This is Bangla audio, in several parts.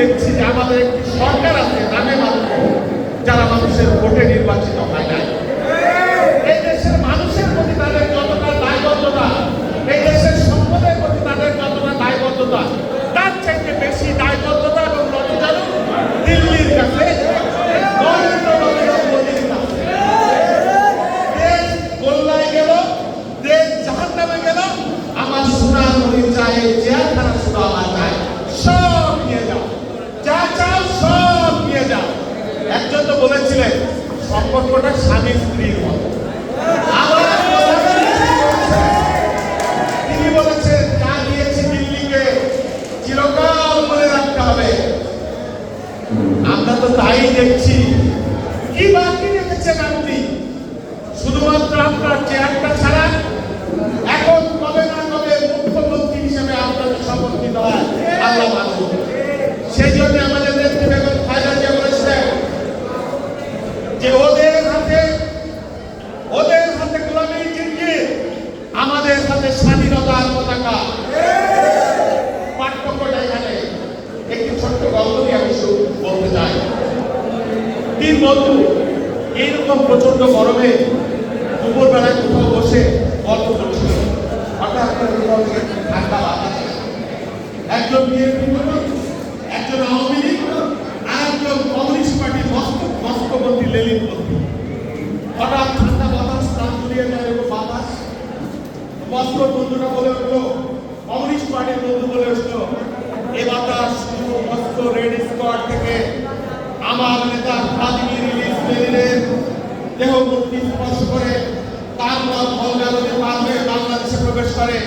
দেখছি যে আমাদের একটি সরকার আছে নামে মাত্র যারা মানুষের ভোটে নির্বাচিত হয় নাই সম্পর্কটা স্বামী স্ত্রীর মতো। আমরা তো তাই দেখছি। কি বাকি রেখেছেন আপনি শুধুমাত্র আপনার চেয়ারটা ছাড়া এখন কবে না কবে মুখ্যমন্ত্রী হিসেবে আপনাকে শপথ হয়। আল্লাহ মানুষ সেই জন্য আমাদের নেত্রী বেগম খালেদা জিয়া বলেছিলেন যে ওদের হাতে ওদের হাতে গোলামি চিনকে আমাদের হাতে স্বাধীনতার পতাকা পার্থক্যটা এখানে একটি ছোট্ট গল্প দিয়ে আমি বলতে চাই। তিন বন্ধু, এইরকম প্রচণ্ড গরমে দুপুরবেলায় কোথাও বসে গল্প করছিল হঠাৎ করে কোথাও থেকে ঠান্ডা বাতাস একজন বিএনপি একজন আওয়ামী লীগ আর কমিউনিস্ট পার্টির মস্ত মস্কবন্দী লেলিন বন্ধু। হঠাৎ ঠান্ডা বাতাস, প্রাণ জুড়িয়ে যায় এরকম বাতাস। মস্ত বন্ধুরা বলে উঠল, কমিউনিস্ট পার্টির বন্ধু বলে উঠল, এ বাতাস থেকে আমার নেতা ভ্লাদিমির ইলিশ লেনিনের দেহ মুক্তি স্পর্শ করে তার নাম নদী পার হয়ে বাংলাদেশে প্রবেশ করে।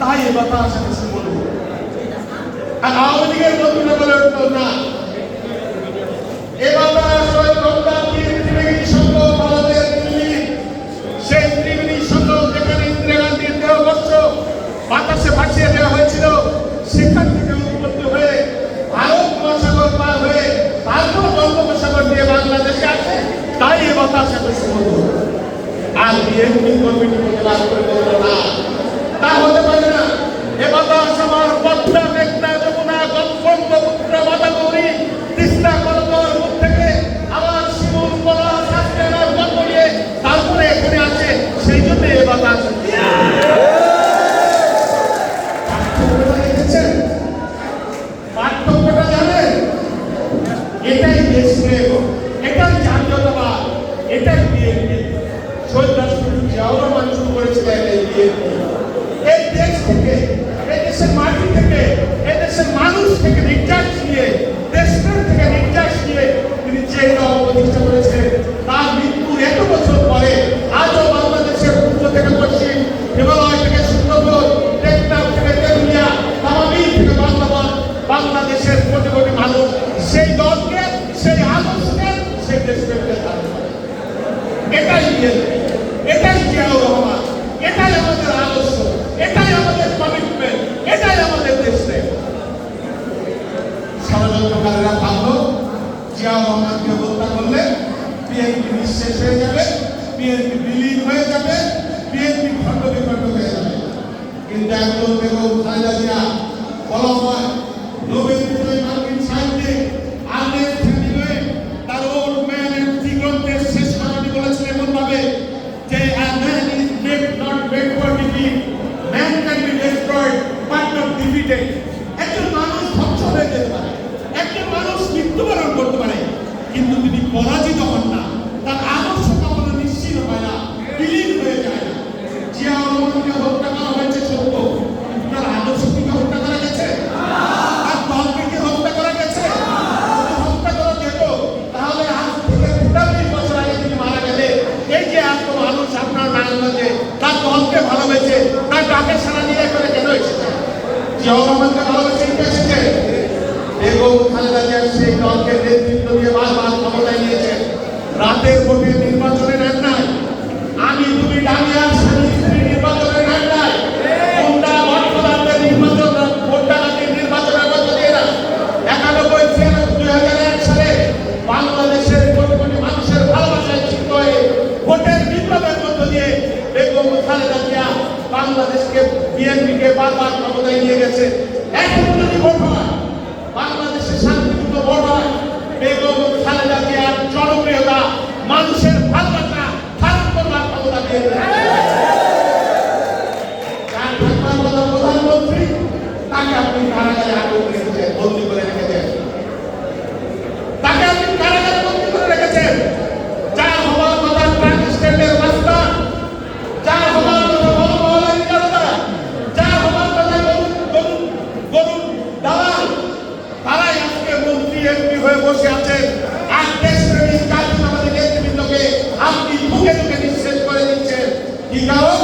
তাই এ বাতাস আমি শুনব আর আওয়ামী লীগের নতুন উঠল না। এ বাতাস বাতাস এত সুমধুর আর বিএনপি কমিটি করে বলল না। তা হতে পারে না। এ বাতাস আমার পদ্মা মেঘনা হিমালয় থেকে সুন্দরবন টেকনাফ থেকে তেঁতুলিয়া থেকে বাংলাবাদ বাংলাদেশের কোটি কোটি মানুষ সেই দলকে, সেই আদর্শকে, সেই দেশপ্রেমকে এটাই এটাই জিয়াউর রহমান এটাই আমাদের আদর্শ। এটাই আমাদের কমিটমেন্ট এটাই আমাদের দেশপ্রেম। ষড়যন্ত্রকারীরা ভাবলো জিয়াউর রহমানকে হত্যা করলে, বিএনপি নিঃশেষ হয়ে যাবে, বিএনপি বিলীন হয়ে যাবে। বিএনপি খণ্ড বিখণ্ড হয়ে যাবে। কিন্তু একজন বেগম খালেদা জিয়া হয় নোবেল বিজয়ী মার্কিন সাহিত্যিক আর্নেস্ট হেমিংওয়ে তার ওল্ড ম্যান এন্ড থ্রি গ্রন্থের শেষ কথাটি বলেছিলেন এমন ভাবে যে a man is made not made for defeat man can be destroyed but not defeated একজন মানুষ ধ্বংস হয়ে যেতে পারে একজন মানুষ মৃত্যুবরণ করতে পারে কিন্তু তিনি পরাজিত হন না তার আদর্শ কখনো নিশ্চিত হয় না বিলীন হয়ে যায় না জিয়াউর রহমানকে হত্যা করা হয়েছে সত্য কিন্তু তার আদর্শ কি হত্যা করা গেছে তার দলকে কি হত্যা করা গেছে যদি হত্যা করা যেত তাহলে আজ থেকে তেতাল্লিশ বছর আগে তিনি মারা গেলে এই যে এত মানুষ আপনার নারায়ণগঞ্জে তার দলকে ভালোবেসে তার ডাকে সারা দিয়ে করে কেন এসেছে জিয়াউর রহমানকে ভালোবেসে কেন এসেছে বেগম খালেদা জিয়া সেই দলকে নেতৃত্ব দিয়ে বারবার ক্ষমতায় নিয়েছেন রাতের ভোটে নির্বাচনে নেন নাই আমি তুমি ডালিয়ার স্বামী স্ত্রী নির্বাচনে নেন নাই গুন্ডা বটফলারদের নির্বাচন ভোট ডাকাতির নির্বাচনের মধ্য দিয়ে? না একানব্বই দুই হাজার এক সালে বাংলাদেশের কোটি কোটি মানুষের ভালোবাসায় চিত্ত হয়ে ভোটের বিপ্লবের মধ্য দিয়ে বেগম খালেদা জিয়া বাংলাদেশকে, বিএনপিকে বারবার নিয়ে গেছে। এখন যদি হয় বাংলাদেশে হয়ে বসে আছেন। আর দেশপ্রেমিক জাতীয়তাবাদী নেতৃবৃন্দকে আপনি মুখে মুখে নিঃশেষ করে দিচ্ছেন। কি কারণ?